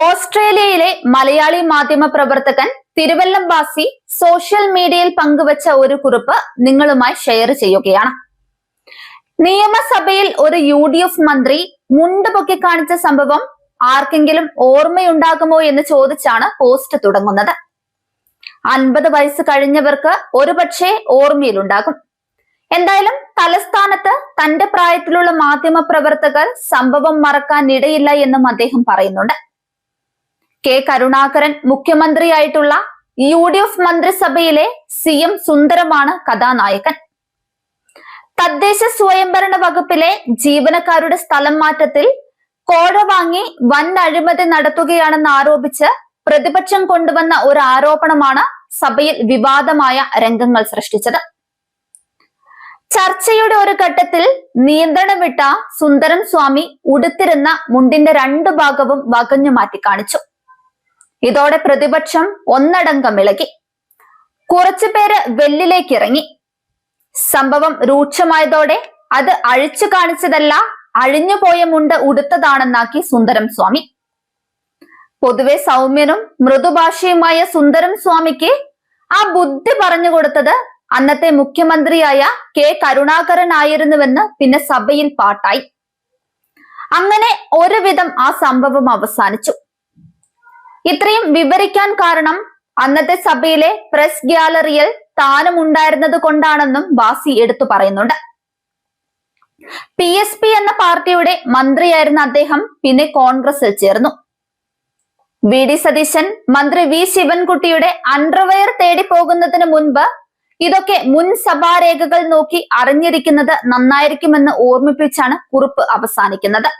ഓസ്ട്രേലിയയിലെ മലയാളി മാധ്യമ പ്രവർത്തകൻ തിരുവല്ലം ബാസി സോഷ്യൽ മീഡിയയിൽ പങ്കുവച്ച ഒരു കുറിപ്പ് നിങ്ങളുമായി ഷെയർ ചെയ്യുകയാണ്. നിയമസഭയിൽ ഒരു യു ഡി എഫ് മന്ത്രി മുണ്ട് പൊക്കി കാണിച്ച സംഭവം ആർക്കെങ്കിലും ഓർമ്മയുണ്ടാകുമോ എന്ന് ചോദിച്ചാണ് പോസ്റ്റ് തുടങ്ങുന്നത്. അൻപത് വയസ്സ് കഴിഞ്ഞവർക്ക് ഒരുപക്ഷെ ഓർമ്മയിലുണ്ടാകും. എന്തായാലും തലസ്ഥാനത്ത് തന്റെ പ്രായത്തിലുള്ള മാധ്യമ പ്രവർത്തകർ സംഭവം മറക്കാൻ ഇടയില്ല എന്നും അദ്ദേഹം പറയുന്നുണ്ട്. കെ കരുണാകരൻ മുഖ്യമന്ത്രിയായിട്ടുള്ള യു ഡി എഫ് മന്ത്രിസഭയിലെ സി എം സുന്ദരമാണ് കഥാനായകൻ. തദ്ദേശ സ്വയംഭരണ വകുപ്പിലെ ജീവനക്കാരുടെ സ്ഥലം മാറ്റത്തിൽ കോഴ വാങ്ങി വൻ അഴിമതി നടത്തുകയാണെന്ന് ആരോപിച്ച് പ്രതിപക്ഷം കൊണ്ടുവന്ന ഒരു ആരോപണമാണ് സഭയിൽ വിവാദമായ രംഗങ്ങൾ സൃഷ്ടിച്ചത്. ചർച്ചയുടെ ഒരു ഘട്ടത്തിൽ നിയന്ത്രണം വിട്ട സുന്ദരം സ്വാമി ഉടുത്തിരുന്ന മുണ്ടിന്റെ രണ്ടു ഭാഗവും വകഞ്ഞു മാറ്റി കാണിച്ചു ഇതോടെ പ്രതിപക്ഷം ഒന്നടങ്കം ഇളകി. കുറച്ചുപേര് വെല്ലിലേക്ക് ഇറങ്ങി സംഭവം രൂക്ഷമായതോടെ അത് അഴിച്ചു കാണിച്ചതല്ല അഴിഞ്ഞുപോയ മുണ്ട് ഉടുത്തതാണെന്നാക്കി സുന്ദരം സ്വാമി. പൊതുവെ സൗമ്യനും മൃദുഭാഷയുമായ സുന്ദരം സ്വാമിക്ക് ആ ബുദ്ധി പറഞ്ഞു കൊടുത്തത് അന്നത്തെ മുഖ്യമന്ത്രിയായ കെ കരുണാകരൻ ആയിരുന്നുവെന്ന് പിന്നെ സഭയിൽ പാട്ടായി. അങ്ങനെ ഒരുവിധം ആ സംഭവം അവസാനിച്ചു. ഇത്രയും വിവരിക്കാൻ കാരണം അന്നത്തെ സഭയിലെ പ്രസ് ഗ്യാലറിയിൽ താനും ഉണ്ടായിരുന്നത് കൊണ്ടാണെന്നും ബാസി എടുത്തു പറയുന്നുണ്ട്. പി എസ് പി എന്ന പാർട്ടിയുടെ മന്ത്രിയായിരുന്ന അദ്ദേഹം പിന്നെ കോൺഗ്രസിൽ ചേർന്നു. വി ഡി സതീശൻ മന്ത്രി വി ശിവൻകുട്ടിയുടെ അണ്ടർവെയർ തേടി പോകുന്നതിന് മുൻപ് ഇതൊക്കെ മുൻ സഭാരേഖകൾ നോക്കി അറിഞ്ഞിരിക്കുന്നത് നന്നായിരിക്കുമെന്ന് ഓർമ്മിപ്പിച്ചാണ് കുറിപ്പ് അവസാനിക്കുന്നത്.